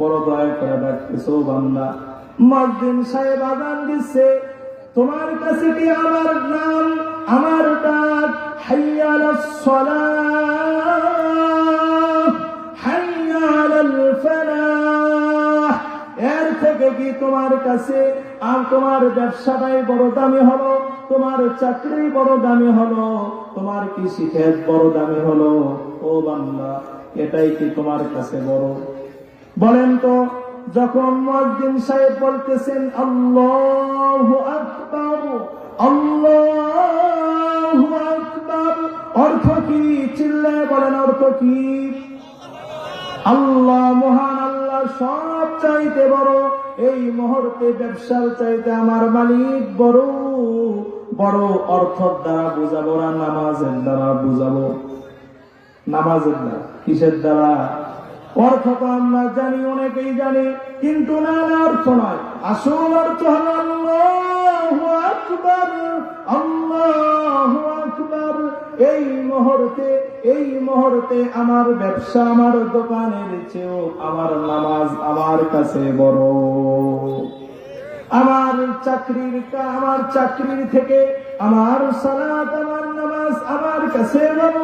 বড় দয়া করে ডাকতেছো বান্দা। মসজিদ সাহেব আদান দিচ্ছে, তোমার কাছে কি আমার নাম? আমার ডাক, হাইয়াল এর থেকে কি তোমার কাছে? আর তোমার ব্যবসাটাই বড় দামি হলো, তোমার চাকরি বড় দামি হলো, তোমার কৃষি বড় দামি হলো। ও বান্দা, এটাই কি তোমার কাছে বড়? বলেন তো, যখন মসজিদ সাহেব বলতেছেন, আল্লাহ আকবর আল্লাহ আকবর অর্থ কি? চিল্লায় বলেন, অর্থ কি? আল্লাহ মহান আল্লাহ সব চাইতে বড়। এই মুহূর্তে ব্যবসার চাইতে আমার মালিক বড়। বড় অর্থ দ্বারা বুঝাবো না, নামাজের দ্বারা বুঝাবো? নামাজের দ্বারা, কিসের দ্বারা? অর্থ তো আমরা জানি, অনেকেই জানি, কিন্তু না না অর্থ নয়। আসল অর্থ হল এই মুহূর্তে এই মুহূর্তে আমার ব্যবসা, আমার দোকানের চেয়েও আমার নামাজ আমার কাছে বড়। আমার চাকরির আমার চাকরির থেকে আমার সালাত, আমার নামাজ আমার কাছে বড়।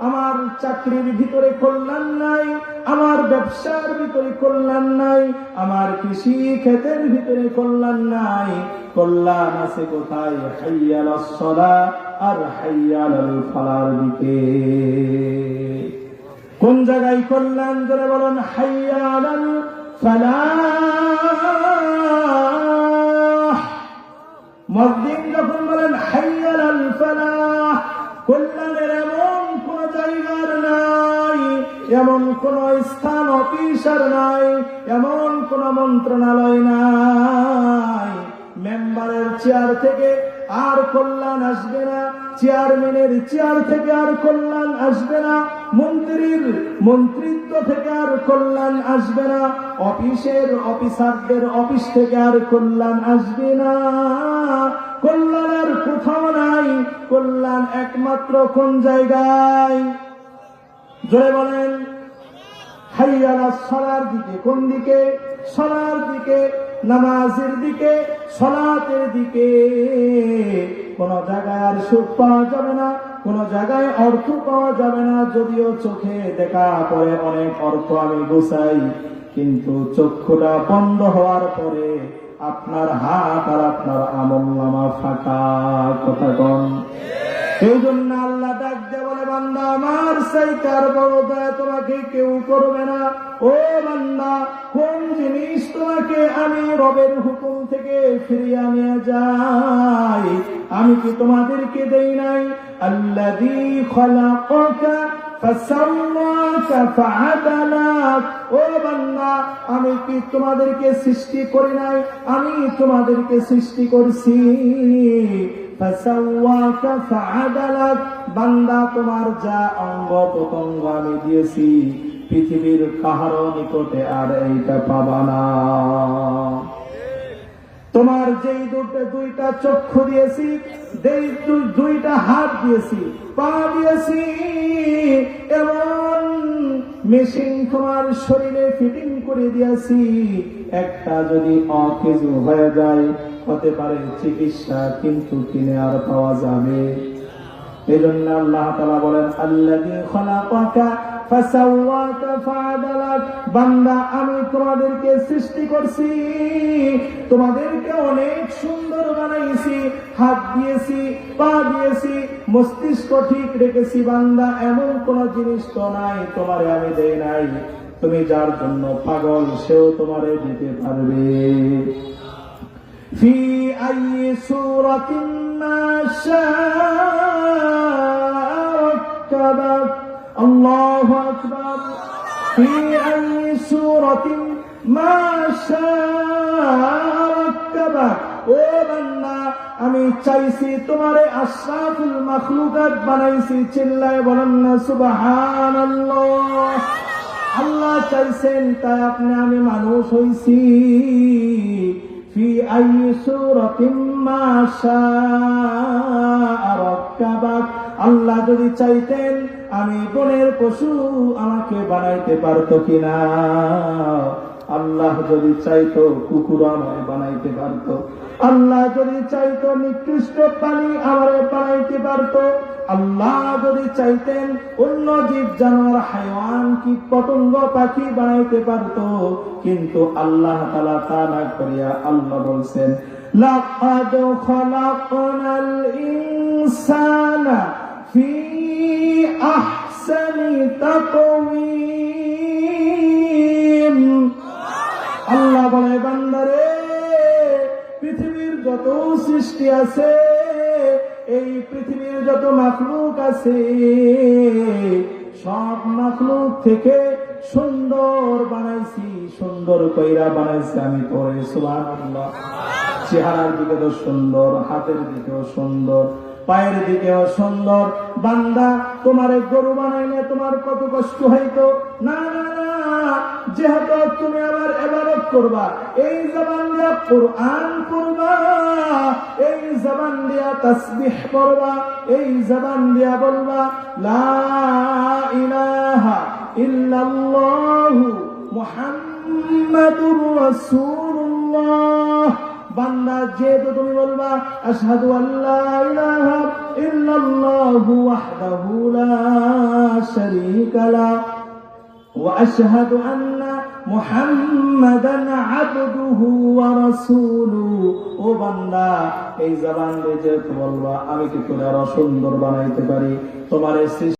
আমার চাকরির ভিতরে কল্যাণ নাই, আমার ব্যবসার ভিতরে কল্যাণ নাই, আমার কৃষি ক্ষেতের ভিতরে কল্যাণ নাই। কল্যাণ আছে কোথায়? হাইয়াল সলা আর হাইয়াল ফালার দিকে। কোন জায়গায় কল্যাণ? ধরে বলেন, হাইয়াল ফালাহ মসজিদ যখন বলেন হাইয়াল আল ফালাহ এমন কোন স্থান অফিসার নাই, এমন কোন মন্ত্রণালয় নাই। মেম্বারের চেয়ার থেকে আর কল্যাণ আসবে না, চেয়ারম্যানের চেয়ার থেকে আর কল্যাণ আসবে না, মন্ত্রীর মন্ত্রিত্ব থেকে আর কল্যাণ আসবে না, অফিসের অফিসারদের অফিস থেকে আর কল্যাণ আসবে না। কল্যাণ আর কোথাও নাই, কল্যাণ একমাত্র কোন জায়গায়? জয় বলেন, হাইয়ালা সলার দিকে, কোন দিকে? সলার দিকে, নামাজের দিকে, সলাতের দিকে। কোন জায়গায় সুখ পাওয়া যাবে না, কোন জায়গায় অর্থ পাওয়া যাবে না, যদিও চোখে দেখা পরে অনেক অর্থ আমি গোছাই, কিন্তু চক্ষুটা বন্ধ হওয়ার পরে আপনার হাত আর আপনার আমল নামা ফাঁকা, কথা কন এই জন্য আল্লাহ ডাক দিয়ে বলে, বান্দা সাইকার বড় দয়া তোমাকে কেউ করবে না। ও বান্দা, কোন জিনিস তোমাকে আমি রবের হুকুম থেকে ফিরিয়ে নিয়ে যাই? আমি কি তোমাদেরকে দেই নাই? ও বান্দা, আমি কি তোমাদেরকে সৃষ্টি করি নাই? আমি তোমাদেরকে সৃষ্টি করছি। বান্দা, তোমার যা অঙ্গ প্রত্যঙ্গ আমি দিয়েছি, পৃথিবীর কাহারও নিকটে আর এইটা পাবা না। তোমার যেই দুটো, দুইটা চক্ষু দিয়েছি দুইটা হাত দিয়েছি, পা দিয়েছি, এমন মেশিন তোমার শরীরে ফিটিং করে দিয়েছি, একটা যদি অকেজু হয়ে যায়, হতে পারে চিকিৎসা কিন্তু কিনে আর পাওয়া যাবে। আল্লাহ বলেন খলাকাকা ফাসাওয়াকা বান্দা, আমি তোমাদেরকে সৃষ্টি করছি, তোমাদেরকে অনেক সুন্দর বানাইছি, হাত দিয়েছি, পা দিয়েছি, মস্তিষ্ক ঠিক রেখেছি, বান্দা, এমন কোন জিনিস তো নাই, তোমারে আমি দেই নাই। তুমি যার জন্য পাগল, সেও তোমারে দিতে পারবে। ফি আই সুরাতিন ركبك الله أكبر في أي سورة ما شاء ركبك ও বান্দা আমি চাইছি তোমারে আশরাফুল মাখলুকাত বানাইছি চিল্লায় বলেন না সুবহানাল্লাহ আল্লাহ চাইছেন তাই আপনি আমি মানুষ হইছি في أي سورة ما شاء ركبك আল্লাহ যদি চাইতেন আমি বনের পশু আমাকে বানাইতে পারত কিনা? আল্লাহ যদি চাইত কুকুর আমায় বানাইতে পারত। আল্লাহ যদি চাইত নিকৃষ্ট প্রাণী আমারে বানাইতে পারত। আল্লাহ যদি চাইতেন অন্য জীব জানোয়ার, হাইওয়ান কি পতঙ্গ পাখি বানাইতে পারত। কিন্তু আল্লাহ তালা তা না করিয়া আল্লাহ বলছেন, লাকাদ খলাকনাল ইনসানা في أحسن تقويم আল্লাহ বলে বান্দারে পৃথিবীর যত সৃষ্টি আছে এই পৃথিবীর যত মাখলুক আছে সব মাখলুক থেকে সুন্দর বানাইছি সুন্দর কইরা বানাইছি আমি তোরে সুবহানাল্লাহ চেহারার দিকে তো সুন্দর, হাতের দিকেও সুন্দর, পায়ের দিকেও সুন্দর। বান্দা, তোমার গরু বানাইলে তোমার কত কষ্ট হইতো? না না না, যেহেতু তুমি আমার এবারত করবা, এই জবান দিয়া কোরআন করবা এই জবান দিয়া তসবিহ করবা এই জবান দিয়া বলবা, লা ইলাহা ইল্লাল্লাহু মুহাম্মাদুর রাসূলুল্লাহ। বান্দা, যেহেতু তুমি বলবা আসাদু আল্লাহ ইলাহা ইল্লাল্লাহু ওয়াহদাহু লা শারীকা লা ওয়া আশহাদু আন্না মুহাম্মাদান আবদুহু ওয়া রাসূলুহু ও বান্দা, এই জবান দিয়ে বলবা, আমি কি তোমার সুন্দর বানাইতে পারি? তোমার